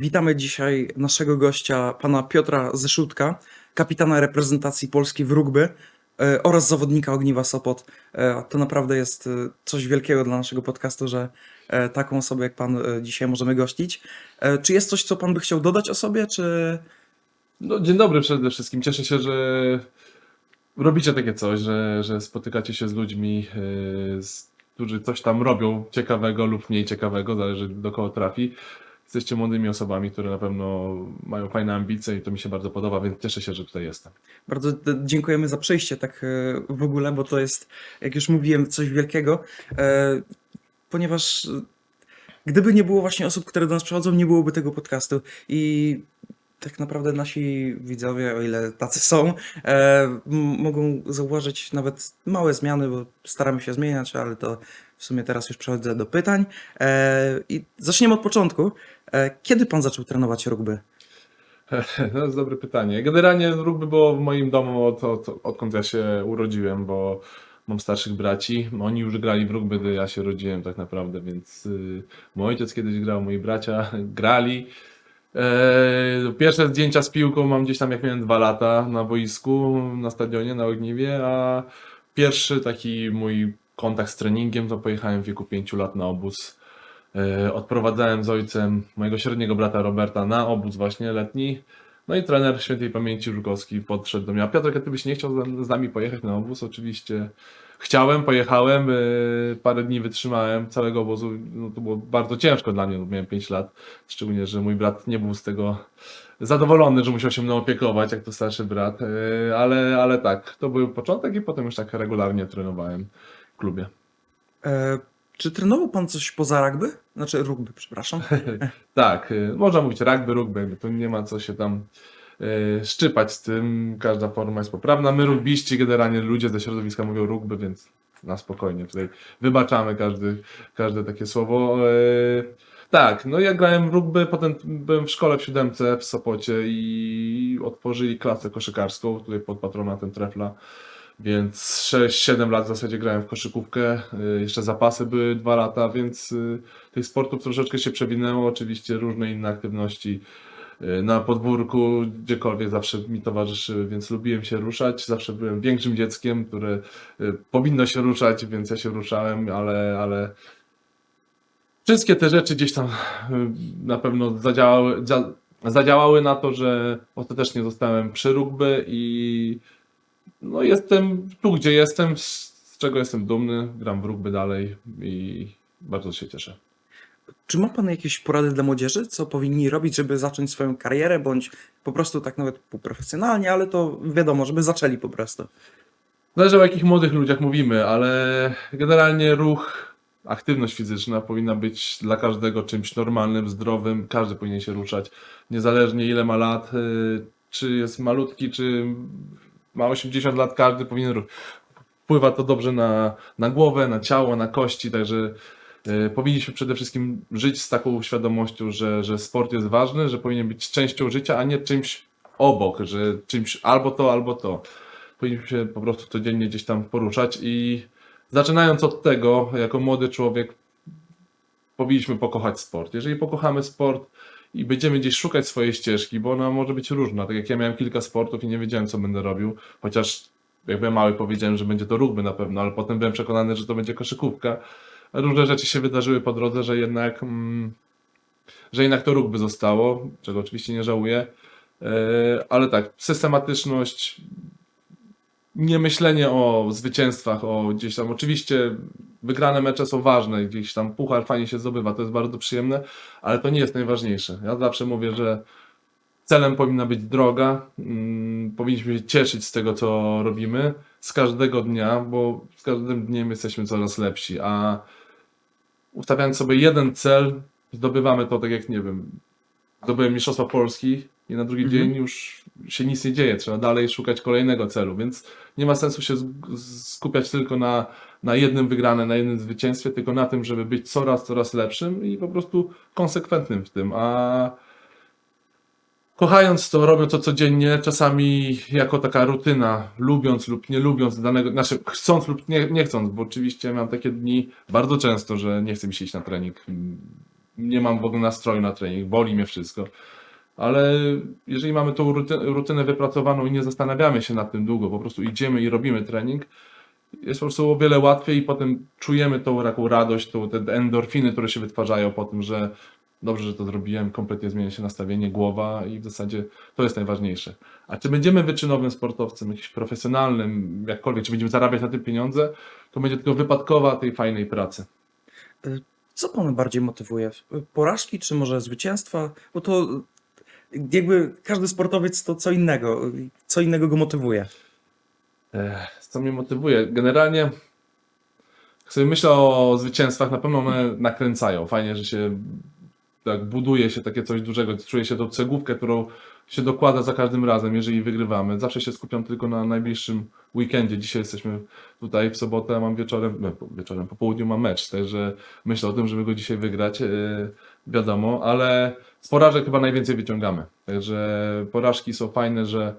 Witamy dzisiaj naszego gościa, pana Piotra Zeszutka, kapitana reprezentacji Polski w rugby e, oraz zawodnika Ogniwa Sopot. E, To naprawdę jest e, coś wielkiego dla naszego podcastu, że taką osobę jak pan dzisiaj możemy gościć. Czy jest coś, co pan by chciał dodać o sobie, czy... No, dzień dobry przede wszystkim. Cieszę się, że robicie takie coś, że, że spotykacie się z ludźmi, z, którzy coś tam robią ciekawego lub mniej ciekawego, zależy do kogo trafi. Jesteście młodymi osobami, które na pewno mają fajne ambicje i to mi się bardzo podoba, więc cieszę się, że tutaj jestem. Bardzo dziękujemy za przyjście tak e, w ogóle, bo to jest, jak już mówiłem, coś wielkiego, e, ponieważ e, gdyby nie było właśnie osób, które do nas przychodzą, nie byłoby tego podcastu i tak naprawdę nasi widzowie, o ile tacy są, mogą zauważyć nawet małe zmiany, bo staramy się zmieniać, ale to w sumie teraz już przechodzę do pytań. E, I zaczniemy od początku. E, Kiedy pan zaczął trenować rugby? To jest dobre pytanie. Generalnie rugby było w moim domu od, od, odkąd ja się urodziłem, bo mam starszych braci. Oni już grali w rugby, gdy ja się rodziłem tak naprawdę, więc yy, mój ojciec kiedyś grał, moi bracia grali. Eee, pierwsze zdjęcia z piłką mam gdzieś tam jak miałem dwa lata na boisku, na stadionie, na Ogniwie, a pierwszy taki mój kontakt z treningiem to pojechałem w wieku 5 lat na obóz. E, Odprowadzałem z ojcem mojego średniego brata Roberta na obóz właśnie letni. No i trener świętej pamięci Żukowski podszedł do mnie. A Piotrek, a ty byś nie chciał z- nami pojechać na obóz? Oczywiście chciałem, pojechałem. e, Parę dni wytrzymałem całego obozu. No, to było bardzo ciężko dla mnie, miałem 5 lat. Szczególnie, że mój brat nie był z tego zadowolony, że musiał się mną opiekować, jak to starszy brat. E, Ale, ale tak, to był początek i potem już tak regularnie trenowałem klubie. E, Czy trenował pan coś poza rugby? Znaczy rugby, przepraszam. Tak, y, można mówić rugby, rugby, tu nie ma co się tam y, szczypać z tym, każda forma jest poprawna. My rugbiści, generalnie ludzie ze środowiska mówią rugby, więc na spokojnie tutaj wybaczamy każdy, każde takie słowo. Y, Tak, no ja grałem rugby, potem byłem w szkole w siódemce w Sopocie i otworzyli klasę koszykarską tutaj pod patronatem Trefla. Więc 6-7 lat w zasadzie grałem w koszykówkę, y, jeszcze zapasy były 2 lata, więc y, tych sportów troszeczkę się przewinęło, oczywiście różne inne aktywności y, na podwórku, gdziekolwiek zawsze mi towarzyszyły, więc lubiłem się ruszać, zawsze byłem większym dzieckiem, które powinno się ruszać, więc ja się ruszałem, ale, ale wszystkie te rzeczy gdzieś tam na pewno zadziałały, za, zadziałały na to, że ostatecznie zostałem przy rugby i no jestem tu, gdzie jestem, z czego jestem dumny, gram w rugby dalej i bardzo się cieszę. Czy ma pan jakieś porady dla młodzieży, co powinni robić, żeby zacząć swoją karierę, bądź po prostu tak nawet półprofesjonalnie, ale to wiadomo, żeby zaczęli po prostu. Zależy o jakich młodych ludziach mówimy, ale generalnie ruch, aktywność fizyczna powinna być dla każdego czymś normalnym, zdrowym. Każdy powinien się ruszać, niezależnie ile ma lat, y, czy jest malutki, czy ma 80 lat, każdy powinien ruszać. Wpływa to dobrze na, na głowę, na ciało, na kości, także y, powinniśmy przede wszystkim żyć z taką świadomością, że, że sport jest ważny, że powinien być częścią życia, a nie czymś obok, że czymś albo to, albo to powinniśmy się po prostu codziennie gdzieś tam poruszać i zaczynając od tego, jako młody człowiek, powinniśmy pokochać sport. Jeżeli pokochamy sport i będziemy gdzieś szukać swojej ścieżki, bo ona może być różna, tak jak ja miałem kilka sportów i nie wiedziałem, co będę robił, chociaż jak byłem mały powiedziałem, że będzie to rugby na pewno, ale potem byłem przekonany, że to będzie koszykówka. Różne rzeczy się wydarzyły po drodze, że jednak, mm, że jednak to rugby zostało, czego oczywiście nie żałuję. E, Ale tak, systematyczność, nie myślenie o zwycięstwach, o gdzieś tam. Oczywiście wygrane mecze są ważne, gdzieś tam puchar fajnie się zdobywa, to jest bardzo przyjemne, ale to nie jest najważniejsze. Ja zawsze mówię, że celem powinna być droga, mm, powinniśmy się cieszyć z tego, co robimy, z każdego dnia, bo z każdym dniem jesteśmy coraz lepsi, a ustawiając sobie jeden cel, zdobywamy to tak jak, nie wiem, zdobyłem Mistrzostwa Polski i na drugi Mhm. dzień już się nic nie dzieje, trzeba dalej szukać kolejnego celu, więc nie ma sensu się skupiać tylko na, na jednym wygranym, na jednym zwycięstwie, tylko na tym, żeby być coraz, coraz lepszym i po prostu konsekwentnym w tym, a kochając to, robiąc to codziennie, czasami jako taka rutyna, lubiąc lub nie lubiąc danego, znaczy chcąc lub nie, nie chcąc, bo oczywiście mam takie dni bardzo często, że nie chce mi się iść na trening. nie mam w ogóle nastroju na trening, boli mnie wszystko. Ale jeżeli mamy tą rutynę, wypracowaną i nie zastanawiamy się nad tym długo, po prostu idziemy i robimy trening, jest po prostu o wiele łatwiej i potem czujemy tą taką radość, tą, te endorfiny, które się wytwarzają po tym, że dobrze, że to zrobiłem, kompletnie zmienia się nastawienie, głowa i w zasadzie to jest najważniejsze. A czy będziemy wyczynowym sportowcem, jakimś profesjonalnym, jakkolwiek, czy będziemy zarabiać na tym pieniądze, to będzie tylko wypadkowa tej fajnej pracy. Co pana bardziej motywuje? Porażki czy może zwycięstwa? Bo to jakby każdy sportowiec to co innego. Co innego go motywuje. Co mnie motywuje? Generalnie jak sobie myślę o zwycięstwach, na pewno one nakręcają. Fajnie, że się tak buduje się takie coś dużego, czuje się tą cegłówkę, którą się dokłada za każdym razem, jeżeli wygrywamy. Zawsze się skupiam tylko na najbliższym weekendzie. Dzisiaj jesteśmy tutaj w sobotę, a mam wieczorem, no, wieczorem, po południu mam mecz, także myślę o tym, żeby go dzisiaj wygrać, yy, wiadomo, ale z porażek chyba najwięcej wyciągamy. Także porażki są fajne, że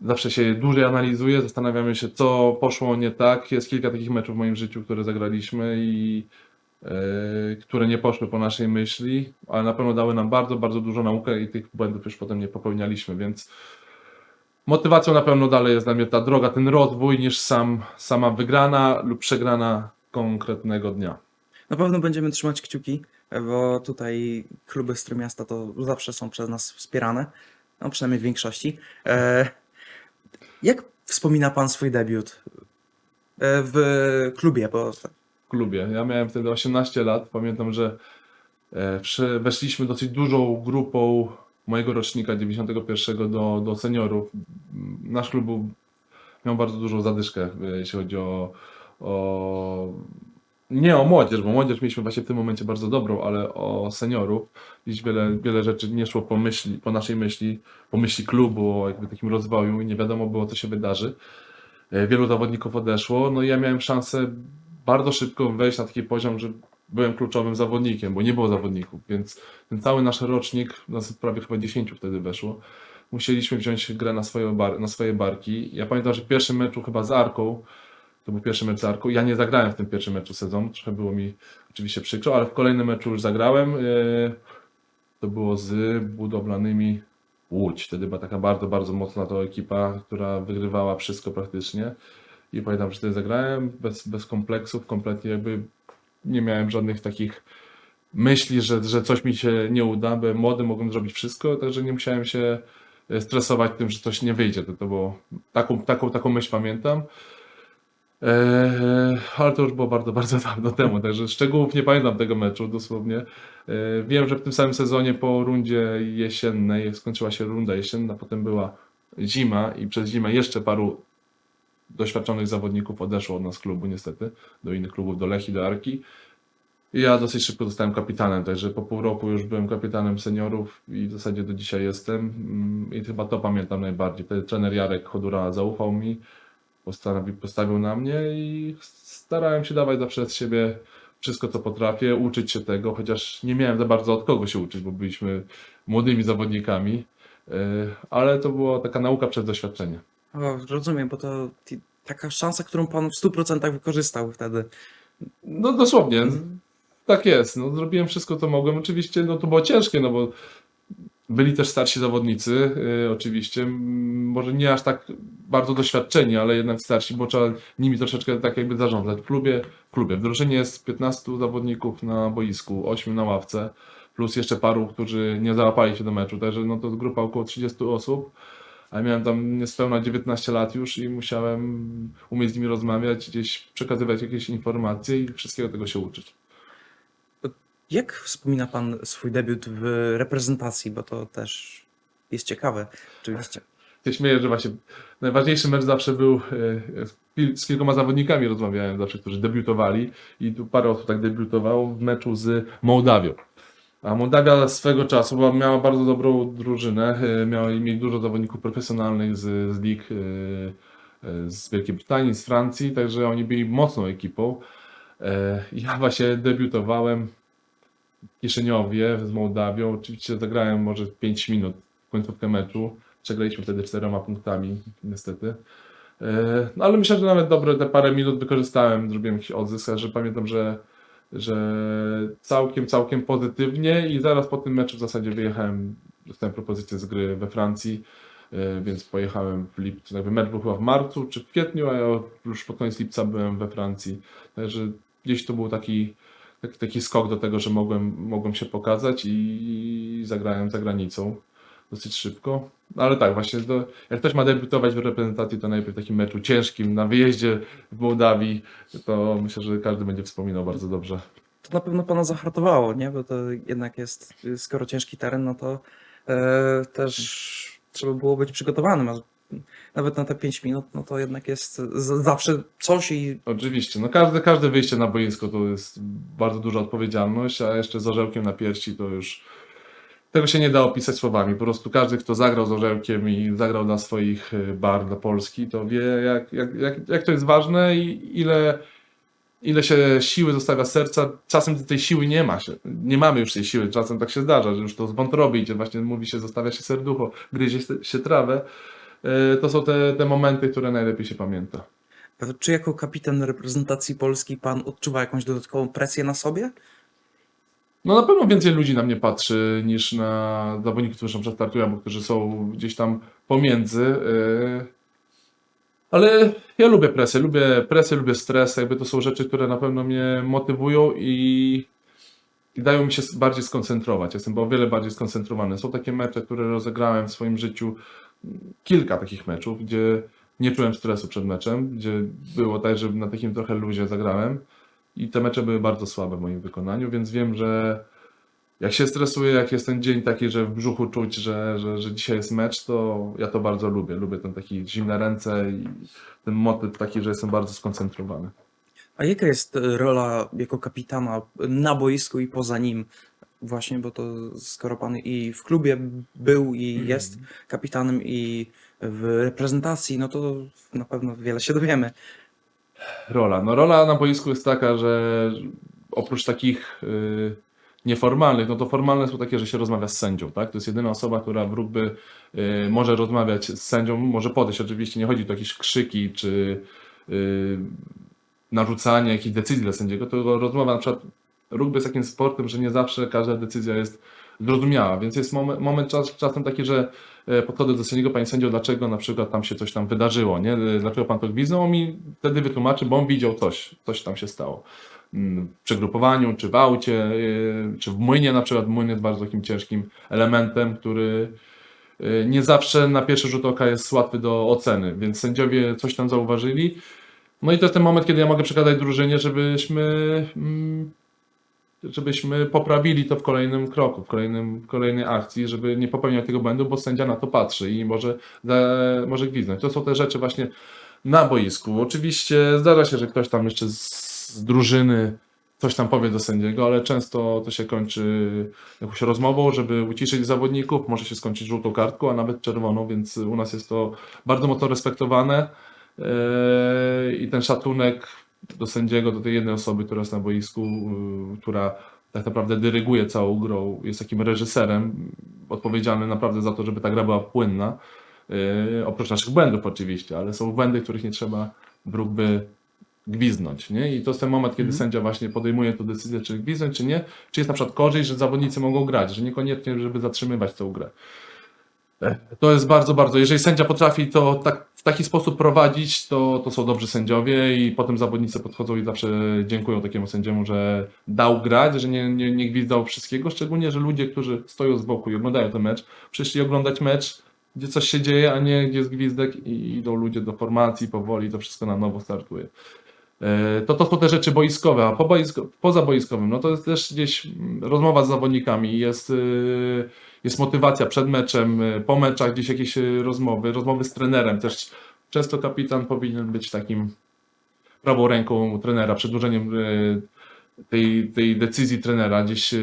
zawsze się dłużej analizuje, zastanawiamy się, co poszło nie tak. Jest kilka takich meczów w moim życiu, które zagraliśmy i e, które nie poszły po naszej myśli, ale na pewno dały nam bardzo, bardzo dużo naukę i tych błędów już potem nie popełnialiśmy, więc motywacją na pewno dalej jest dla mnie ta droga, ten rozwój, niż sam, sama wygrana lub przegrana konkretnego dnia. Na pewno będziemy trzymać kciuki, bo tutaj kluby z Trójmiasta to zawsze są przez nas wspierane. No przynajmniej w większości. E, jak wspomina pan swój debiut e, w klubie? Bo w klubie. Ja miałem wtedy 18 lat. Pamiętam, że e, weszliśmy dosyć dużą grupą mojego rocznika 91 do, do seniorów. Nasz klub był, miał bardzo dużą zadyszkę, e, jeśli chodzi o, o nie o młodzież, bo młodzież mieliśmy właśnie w tym momencie bardzo dobrą, ale o seniorów. Gdzieś wiele, wiele rzeczy nie szło po myśli, po naszej myśli, po myśli klubu, o jakby takim rozwoju i nie wiadomo było, co się wydarzy. E, Wielu zawodników odeszło, no i ja miałem szansę bardzo szybko wejść na taki poziom, że byłem kluczowym zawodnikiem, bo nie było zawodników, więc ten cały nasz rocznik, nas prawie chyba 10 wtedy weszło, musieliśmy wziąć grę na swoje, bar, na swoje barki. Ja pamiętam, że w pierwszym meczu chyba z Arką, to był pierwszy mecz z Arką, ja nie zagrałem w tym pierwszym meczu sezonu, trochę było mi oczywiście przykro, ale w kolejnym meczu już zagrałem. e, To było z budowlanymi Łódź. Wtedy była taka bardzo, bardzo mocna to ekipa, która wygrywała wszystko praktycznie. I pamiętam, że wtedy zagrałem bez, bez kompleksów, kompletnie jakby nie miałem żadnych takich myśli, że, że coś mi się nie uda. Byłem młody, mogłem zrobić wszystko, także nie musiałem się e, stresować tym, że coś nie wyjdzie. To, to było, taką, taką, taką myśl pamiętam. Eee, ale to już było bardzo, bardzo dawno temu, także szczegółów nie pamiętam tego meczu dosłownie. Eee, wiem, że w tym samym sezonie po rundzie jesiennej, skończyła się runda jesienna, potem była zima i przez zimę jeszcze paru doświadczonych zawodników odeszło od nas z klubu niestety, do innych klubów, do Lechi, do Arki. I ja dosyć szybko zostałem kapitanem, także po pół roku już byłem kapitanem seniorów i w zasadzie do dzisiaj jestem. Mm, I chyba to pamiętam najbardziej. Wtedy trener Jarek Chodura zaufał mi, postawił, na mnie i starałem się dawać zawsze z siebie wszystko, co potrafię, uczyć się tego, chociaż nie miałem za bardzo od kogo się uczyć, bo byliśmy młodymi zawodnikami, yy, ale to była taka nauka przez doświadczenie. O, rozumiem, bo to taka szansa, którą pan w 100% wykorzystał wtedy. No dosłownie, tak jest. No, zrobiłem wszystko, co mogłem. Oczywiście no, to było ciężkie, no bo byli też starsi zawodnicy, yy, oczywiście. Może nie aż tak bardzo doświadczeni, ale jednak starsi, bo trzeba nimi troszeczkę tak jakby zarządzać. W klubie, w klubie, w drużynie jest 15 zawodników na boisku, 8 na ławce, plus jeszcze paru, którzy nie załapali się do meczu. Także no, to grupa około 30 osób. A miałem tam niespełna 19 lat już i musiałem umieć z nimi rozmawiać, gdzieś przekazywać jakieś informacje i wszystkiego tego się uczyć. Jak wspomina pan swój debiut w reprezentacji, bo to też jest ciekawe, oczywiście. się śmieję, że właśnie najważniejszy mecz zawsze był, e, z kilkoma zawodnikami rozmawiałem zawsze, którzy debiutowali i tu parę osób tak debiutowało w meczu z Mołdawią. A Mołdawia swego czasu miała bardzo dobrą drużynę, e, miała mieli dużo zawodników profesjonalnych z, z lig e, e, z Wielkiej Brytanii, z Francji, także oni byli mocną ekipą. E, Ja właśnie debiutowałem w Kieszeniowie z Mołdawią, oczywiście zagrałem może 5 minut końcówkę meczu. Przegraliśmy wtedy czterema punktami, niestety. E, No ale myślę, że nawet dobre te parę minut wykorzystałem, zrobiłem jakiś odzysk, że pamiętam, że że całkiem, całkiem pozytywnie i zaraz po tym meczu w zasadzie wyjechałem, dostałem propozycję z gry we Francji, e, więc pojechałem w lipcu, jakby mecz był chyba w marcu czy w kwietniu, a ja już pod koniec lipca byłem we Francji, także gdzieś to był taki, taki, taki skok do tego, że mogłem, mogłem się pokazać i zagrałem za granicą dosyć szybko. No ale tak, właśnie to, jak ktoś ma debiutować w reprezentacji, to najpierw w takim meczu ciężkim na wyjeździe w Mołdawii, to myślę, że każdy będzie wspominał bardzo dobrze. To na pewno pana zahartowało, nie? Bo to jednak jest, skoro ciężki teren, no to e, też trzeba było być przygotowanym. Nawet na te 5 minut, no to jednak jest z, zawsze coś i Oczywiście, no każde, każde wyjście na boisko to jest bardzo duża odpowiedzialność, a jeszcze z orzełkiem na piersi to już tego się nie da opisać słowami. Po prostu każdy, kto zagrał z orzełkiem i zagrał dla swoich y, bar, dla Polski, to wie, jak, jak, jak, jak to jest ważne i ile, ile się siły zostawia serca. Czasem tej siły nie ma się. Nie mamy już tej siły. Czasem tak się zdarza, że już to z wątroby idzie. Właśnie mówi się, zostawia się serducho, gryzie się- się trawę. Y, To są te, te momenty, które najlepiej się pamięta. czy jako kapitan reprezentacji Polski pan odczuwa jakąś dodatkową presję na sobie? No na pewno więcej ludzi na mnie patrzy niż na zawodników, którzy na przykład startują, albo którzy są gdzieś tam pomiędzy. yy. Ale ja lubię presję, lubię presję, lubię stres, jakby to są rzeczy, które na pewno mnie motywują i, i dają mi się bardziej skoncentrować. Jestem o wiele bardziej skoncentrowany. Są takie mecze, które rozegrałem w swoim życiu, kilka takich meczów, gdzie nie czułem stresu przed meczem, gdzie było tak, że na takim trochę luzie zagrałem. I te mecze były bardzo słabe w moim wykonaniu, więc wiem, że jak się stresuję, jak jest ten dzień taki, że w brzuchu czuć, że, że, że dzisiaj jest mecz, to ja to bardzo lubię. Lubię ten taki zimne ręce i ten motyw taki, że jestem bardzo skoncentrowany. A jaka jest e, rola jako kapitana na boisku i poza nim? Właśnie, bo to skoro pan i w klubie był i jest kapitanem i w reprezentacji, no to na pewno wiele się dowiemy. Rola. No rola na boisku jest taka, że oprócz takich y, nieformalnych, no to formalne są takie, że się rozmawia z sędzią, tak? To jest jedyna osoba, która w rugby y, może rozmawiać z sędzią, może podejść. Oczywiście nie chodzi o jakieś krzyki czy y, narzucanie jakichś decyzji dla sędziego, to rozmowa na przykład rugby jest takim sportem, że nie zawsze każda decyzja jest zrozumiała, więc jest moment, moment czas, czasem taki, że e, podchodzę do sędziego, panie sędzio, dlaczego na przykład tam się coś tam wydarzyło, nie? E, Dlaczego pan to gwizdnął? On mi wtedy wytłumaczy, bo on widział coś, coś tam się stało. Mm, W przegrupowaniu, czy w aucie, e, czy w młynie na przykład. Młyn jest bardzo takim ciężkim elementem, który nie zawsze na pierwszy rzut oka jest łatwy do oceny, więc sędziowie coś tam zauważyli. No i to jest ten moment, kiedy ja mogę przekazać drużynie, żebyśmy mm, żebyśmy poprawili to w kolejnym kroku, w kolejnym, kolejnej akcji, żeby nie popełniać tego błędu, bo sędzia na to patrzy i może, może gwizdnąć. To są te rzeczy właśnie na boisku. Oczywiście zdarza się, że ktoś tam jeszcze z, z drużyny coś tam powie do sędziego, ale często to się kończy jakąś rozmową, żeby uciszyć zawodników, może się skończyć żółtą kartką, a nawet czerwoną, więc u nas jest to bardzo mocno respektowane Eee, i ten szacunek do sędziego, do tej jednej osoby, która jest na boisku, yy, która tak naprawdę dyryguje całą grą, jest takim reżyserem odpowiedzialny naprawdę za to, żeby ta gra była płynna. Yy, oprócz naszych błędów oczywiście, ale są błędy, których nie trzeba w rugby gwiznąć, nie? I to jest ten moment, kiedy sędzia właśnie podejmuje tę decyzję, czy gwiznąć, czy nie. Czy jest na przykład korzyść, że zawodnicy mogą grać, że niekoniecznie, żeby zatrzymywać tę grę. To jest bardzo, bardzo. Jeżeli sędzia potrafi to tak, w taki sposób prowadzić, to, to są dobrzy sędziowie i potem zawodnicy podchodzą i zawsze dziękują takiemu sędziemu, że dał grać, że nie, nie, nie gwizdał wszystkiego. Szczególnie, że ludzie, którzy stoją z boku i oglądają ten mecz, przyszli oglądać mecz, gdzie coś się dzieje, a nie gdzie jest gwizdek i idą ludzie do formacji powoli, to wszystko na nowo startuje. E, To to są te rzeczy boiskowe, a po boisko, poza boiskowym, no to jest też gdzieś mm, rozmowa z zawodnikami, jest, y, jest motywacja przed meczem, y, po meczach gdzieś jakieś y, rozmowy, rozmowy z trenerem. Też często kapitan powinien być takim prawą ręką trenera, przedłużeniem y, tej, tej decyzji trenera. Gdzieś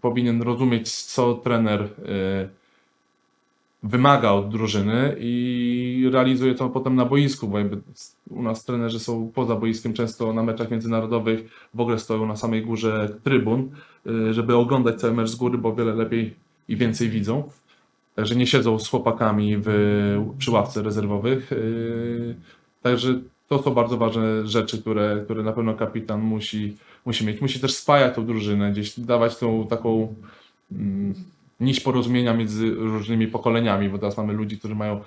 powinien rozumieć, co trener wymaga od drużyny i realizuje to potem na boisku, bo jakby u nas trenerzy są poza boiskiem, często na meczach międzynarodowych w ogóle stoją na samej górze trybun, żeby oglądać cały mecz z góry, bo wiele lepiej i więcej widzą. Także nie siedzą z chłopakami w, przy ławce rezerwowych. y, Także to są bardzo ważne rzeczy, które, które na pewno kapitan musi, musi mieć. Musi też spajać tą drużynę, gdzieś dawać tą taką mm, nić porozumienia między różnymi pokoleniami, bo teraz mamy ludzi, którzy mają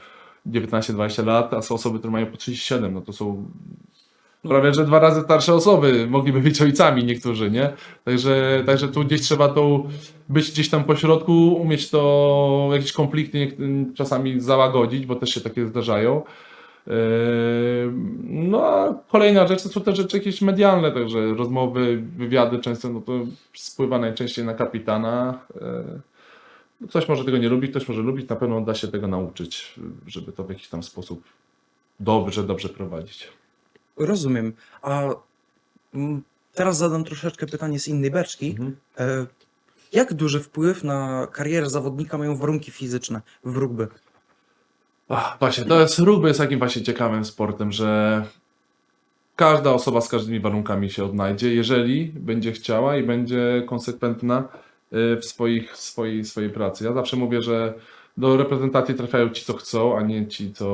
19-20 lat, a są osoby, które mają po 37, no to są prawie, że dwa razy starsze osoby, mogliby być ojcami niektórzy, nie? Także, także tu gdzieś trzeba tą, być gdzieś tam po środku, umieć to, jakieś konflikty czasami załagodzić, bo też się takie zdarzają. Yy, No a kolejna rzecz to są te rzeczy jakieś medialne, także rozmowy, wywiady często, no to spływa najczęściej na kapitana. Yy, Ktoś może tego nie lubić, ktoś może lubić, na pewno da się tego nauczyć, żeby to w jakiś tam sposób dobrze, dobrze prowadzić. Rozumiem. A mm, teraz zadam troszeczkę pytanie z innej beczki. Mhm. E, Jak duży wpływ na karierę zawodnika mają warunki fizyczne w rugby? Ach, właśnie, to jest rugby jest takim właśnie ciekawym sportem, że każda osoba z każdymi warunkami się odnajdzie, jeżeli będzie chciała i będzie konsekwentna y, w swoich, swojej, swojej pracy. Ja zawsze mówię, że do reprezentacji trafiają ci, co chcą, a nie ci, co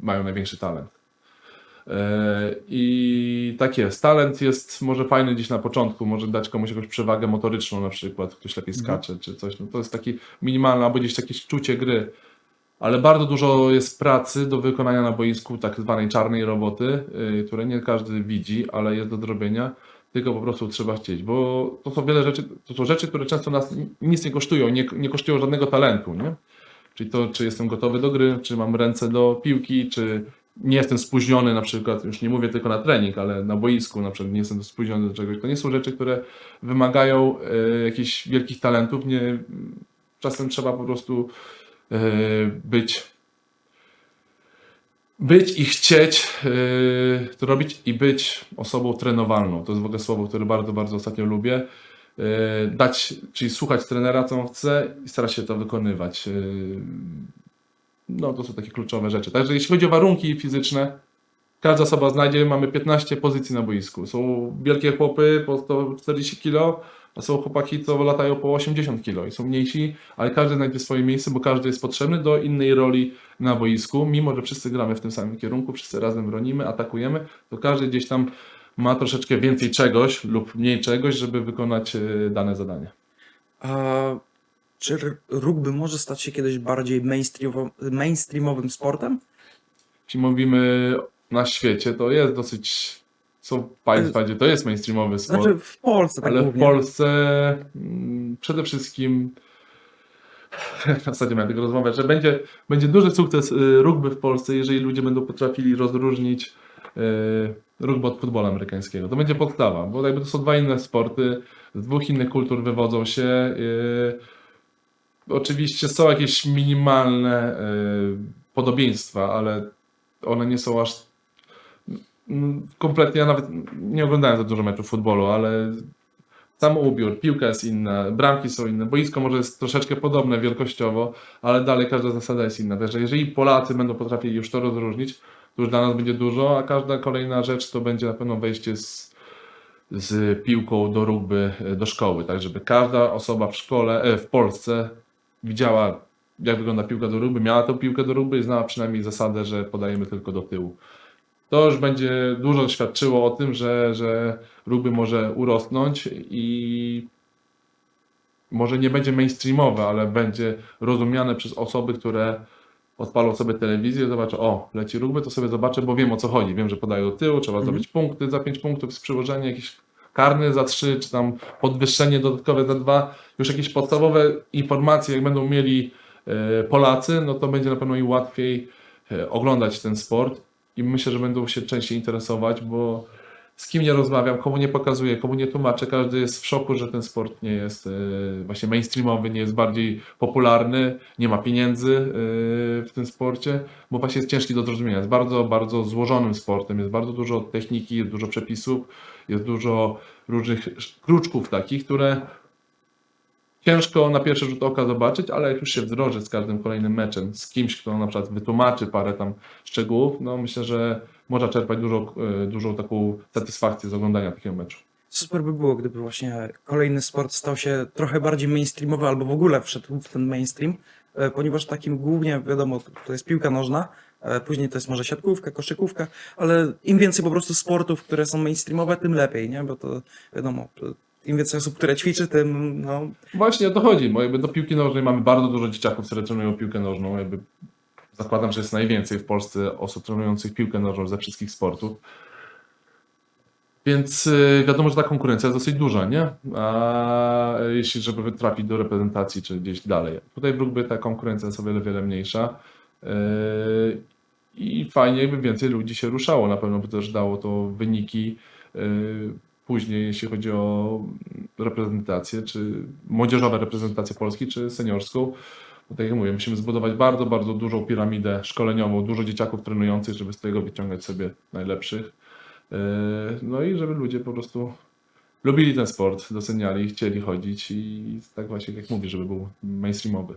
mają największy talent. E, I tak jest. Talent jest może fajny gdzieś na początku, może dać komuś jakąś przewagę motoryczną na przykład, ktoś lepiej skacze czy coś. No to jest taki minimalny, albo gdzieś jakieś czucie gry. Ale bardzo dużo jest pracy do wykonania na boisku, tak zwanej czarnej roboty, yy, które nie każdy widzi, ale jest do zrobienia, tylko po prostu trzeba chcieć, bo to są wiele rzeczy, to są rzeczy, które często nas ni- nic nie kosztują, nie, nie kosztują żadnego talentu, nie? Czyli to, czy jestem gotowy do gry, czy mam ręce do piłki, czy nie jestem spóźniony na przykład, już nie mówię tylko na trening, ale na boisku na przykład nie jestem spóźniony do czegoś. To nie są rzeczy, które wymagają yy, jakichś wielkich talentów, nie, czasem trzeba po prostu yy, być być i chcieć yy, to robić i być osobą trenowalną. To jest w ogóle słowo, które bardzo, bardzo ostatnio lubię. Yy, dać, czyli słuchać trenera, co on chce i starać się to wykonywać. Yy, no, to są takie kluczowe rzeczy. Także jeśli chodzi o warunki fizyczne, każda osoba znajdzie, mamy 15 pozycji na boisku. Są wielkie chłopy po 140 kg, a są chłopaki, co latają po 80 kg i są mniejsi, ale każdy znajdzie swoje miejsce, bo każdy jest potrzebny do innej roli na boisku. Mimo, że wszyscy gramy w tym samym kierunku, wszyscy razem bronimy, atakujemy, to każdy gdzieś tam ma troszeczkę więcej czegoś lub mniej czegoś, żeby wykonać e, dane zadanie. A czy rugby może stać się kiedyś bardziej mainstreamowym sportem? Jeśli mówimy na świecie, to jest dosyć. Są państwa, gdzie to jest mainstreamowy sport. Znaczy w Polsce tak Ale w głównie. Polsce mm, przede wszystkim w zasadzie miałem tego rozmawiać, że będzie, będzie duży sukces y, rugby w Polsce, jeżeli ludzie będą potrafili rozróżnić y, rugby od futbolu amerykańskiego. To będzie podstawa, bo jakby to są dwa inne sporty, z dwóch innych kultur wywodzą się. Oczywiście są jakieś minimalne y, podobieństwa, ale one nie są aż kompletnie, ja nawet nie oglądałem za dużo meczów futbolu, ale sam ubiór, piłka jest inna, bramki są inne, boisko może jest troszeczkę podobne wielkościowo, ale dalej każda zasada jest inna. Także jeżeli Polacy będą potrafili już to rozróżnić, to już dla nas będzie dużo, a każda kolejna rzecz to będzie na pewno wejście z, z piłką do rugby, e, do szkoły, tak żeby każda osoba w szkole, e, w Polsce widziała jak wygląda piłka do rugby, miała tą piłkę do rugby i znała przynajmniej zasadę, że podajemy tylko do tyłu. To już będzie dużo świadczyło o tym, że, że rugby może urosnąć i może nie będzie mainstreamowe, ale będzie rozumiane przez osoby, które odpalą sobie telewizję, zobaczą, o, leci rugby, to sobie zobaczę, bo wiem o co chodzi. Wiem, że podają do tyłu, trzeba Mhm. zdobyć punkty za 5 punktów, z przyłożenie jakiś karny za 3, czy tam podwyższenie dodatkowe za 2. Już jakieś podstawowe informacje, jak będą mieli e, Polacy, no to będzie na pewno im łatwiej e, oglądać ten sport i myślę, że będą się częściej interesować, bo z kim nie rozmawiam, komu nie pokazuję, komu nie tłumaczę, każdy jest w szoku, że ten sport nie jest e, właśnie mainstreamowy, nie jest bardziej popularny, nie ma pieniędzy w tym sporcie, bo właśnie jest ciężki do zrozumienia. Jest bardzo, bardzo złożonym sportem, jest bardzo dużo techniki, jest dużo przepisów, jest dużo różnych kruczków takich, które ciężko na pierwszy rzut oka zobaczyć, ale jak już się wdroży z każdym kolejnym meczem, z kimś, kto na przykład wytłumaczy parę tam szczegółów, no myślę, że można czerpać dużo, e, dużą taką satysfakcję z oglądania takiego meczu. Super by było, gdyby właśnie kolejny sport stał się trochę bardziej mainstreamowy albo w ogóle wszedł w ten mainstream, e, ponieważ takim głównie, wiadomo, to jest piłka nożna, e, później to jest może siatkówka, koszykówka, ale im więcej po prostu sportów, które są mainstreamowe, tym lepiej, nie? Bo to wiadomo, im więcej osób, które ćwiczy, tym no, Właśnie o to chodzi, bo jakby do piłki nożnej mamy bardzo dużo dzieciaków, które trenują piłkę nożną. Jakby zakładam, że jest najwięcej w Polsce osób trenujących piłkę nożną ze wszystkich sportów. Więc y, wiadomo, że ta konkurencja jest dosyć duża, nie? A jeśli żeby trafić do reprezentacji czy gdzieś dalej. Tutaj w rugby ta konkurencja jest o wiele, wiele mniejsza. Yy, I fajnie, jakby więcej ludzi się ruszało. Na pewno by też dało to wyniki yy, później, jeśli chodzi o reprezentację, czy młodzieżowe reprezentację Polski, czy seniorską. Bo tak jak mówię, musimy zbudować bardzo, bardzo dużą piramidę szkoleniową, dużo dzieciaków trenujących, żeby z tego wyciągać sobie najlepszych. Yy, No i żeby ludzie po prostu lubili ten sport, doceniali, chcieli chodzić i tak właśnie jak mówię, żeby był mainstreamowy.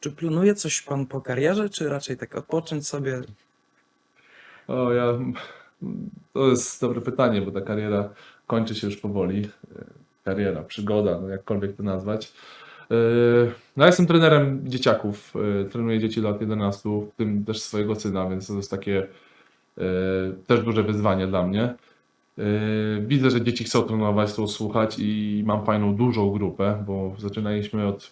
czy planuje coś pan po karierze, czy raczej tak odpocząć sobie? O, ja. To jest dobre pytanie, bo ta kariera kończy się już powoli. E, Kariera, przygoda, no jakkolwiek to nazwać. E, No, ja jestem trenerem dzieciaków. e, Trenuję dzieci lat 11, w tym też swojego syna, więc to jest takie też duże wyzwanie dla mnie. Widzę, że dzieci chcą trenować, chcą słuchać i mam fajną, dużą grupę, bo zaczynaliśmy od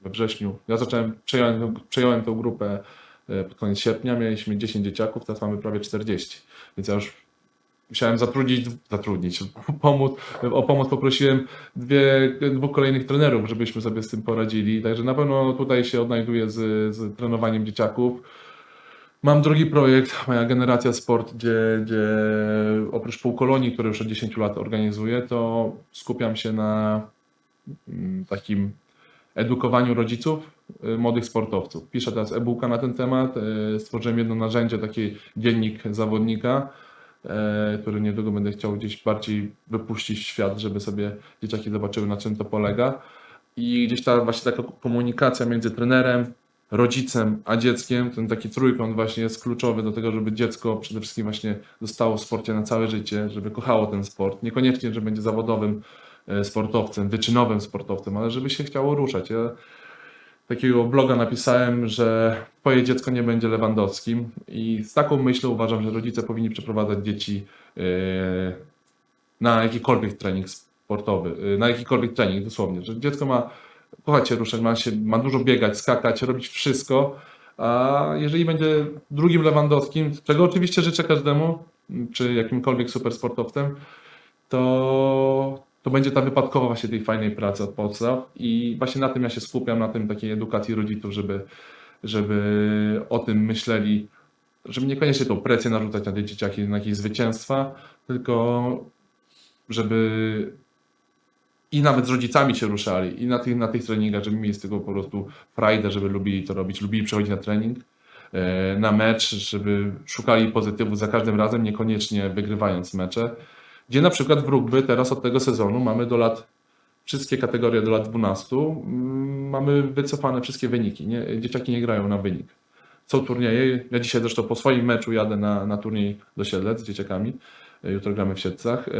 we wrześniu. Ja zacząłem, przejąłem, przejąłem tę grupę pod koniec sierpnia, mieliśmy 10 dzieciaków, teraz mamy prawie 40. Więc ja już musiałem zatrudnić, zatrudnić, pomóc, o pomoc poprosiłem dwie, dwóch kolejnych trenerów, żebyśmy sobie z tym poradzili. Także na pewno tutaj się odnajduję z, z trenowaniem dzieciaków. Mam drugi projekt, moja generacja sport, gdzie, gdzie oprócz półkolonii, które już od 10 lat organizuję, to skupiam się na mm, takim edukowaniu rodziców y, młodych sportowców. Piszę teraz e-booka na ten temat. y, Stworzyłem jedno narzędzie, taki dziennik zawodnika, który niedługo będę chciał gdzieś bardziej wypuścić w świat, żeby sobie dzieciaki zobaczyły, na czym to polega. I gdzieś ta właśnie taka komunikacja między trenerem, rodzicem, a dzieckiem, ten taki trójkąt właśnie jest kluczowy do tego, żeby dziecko przede wszystkim właśnie zostało w sporcie na całe życie, żeby kochało ten sport. Niekoniecznie, że będzie zawodowym e, sportowcem, wyczynowym sportowcem, ale żeby się chciało ruszać. Ja takiego bloga napisałem, że twoje dziecko nie będzie Lewandowskim i z taką myślą uważam, że rodzice powinni przeprowadzać dzieci e, na jakikolwiek trening sportowy, e, na jakikolwiek trening dosłownie, że dziecko ma kochać się ruszać, ma, się, ma dużo biegać, skakać, robić wszystko, a jeżeli będzie drugim Lewandowskim, czego oczywiście życzę każdemu, czy jakimkolwiek supersportowcem, to, to będzie ta wypadkowa właśnie tej fajnej pracy od podstaw i właśnie na tym ja się skupiam, na tym takiej edukacji rodziców, żeby, żeby o tym myśleli, żeby niekoniecznie tą presję narzucać na te dzieciaki, na jakieś zwycięstwa, tylko żeby i nawet z rodzicami się ruszali i na tych, na tych treningach, żeby mieli z tego po prostu frajdę, żeby lubili to robić, lubili przychodzić na trening, e, na mecz, żeby szukali pozytywu za każdym razem, niekoniecznie wygrywając mecze. Gdzie na przykład w rugby teraz od tego sezonu mamy do lat, wszystkie kategorie do lat 12, mm, mamy wycofane wszystkie wyniki. Nie? Dzieciaki nie grają na wynik. Są turnieje, ja dzisiaj zresztą po swoim meczu jadę na, na turniej do Siedlec z dzieciakami. E, Jutro gramy w Siedlcach. E,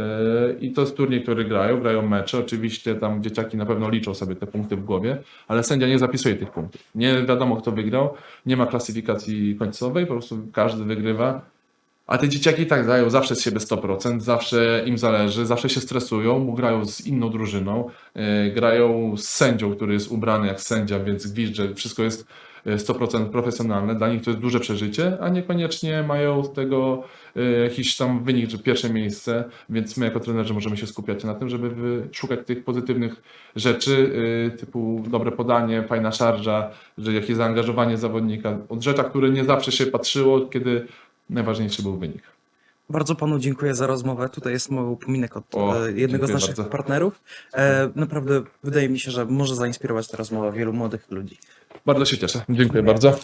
I to jest turniej, który grają, grają mecze. Oczywiście tam dzieciaki na pewno liczą sobie te punkty w głowie, ale sędzia nie zapisuje tych punktów. Nie wiadomo, kto wygrał, nie ma klasyfikacji końcowej, po prostu każdy wygrywa. A te dzieciaki tak dają zawsze z siebie 100%, zawsze im zależy, zawsze się stresują, bo grają z inną drużyną, e, grają z sędzią, który jest ubrany jak sędzia, więc widzi, że wszystko jest e, 100% profesjonalne. Dla nich to jest duże przeżycie, a niekoniecznie mają z tego e, jakiś tam wynik, że pierwsze miejsce, więc my jako trenerzy możemy się skupiać na tym, żeby szukać tych pozytywnych rzeczy, e, typu dobre podanie, fajna szarża, że jakieś zaangażowanie zawodnika, od rzeczach, które nie zawsze się patrzyło, kiedy najważniejszy był wynik. Bardzo panu dziękuję za rozmowę. Tutaj jest mały upominek od O, e, jednego z dziękuję naszych bardzo. partnerów. E, naprawdę wydaje mi się, że może zainspirować ta rozmowa wielu młodych ludzi. Bardzo się cieszę. Dziękuję bardzo.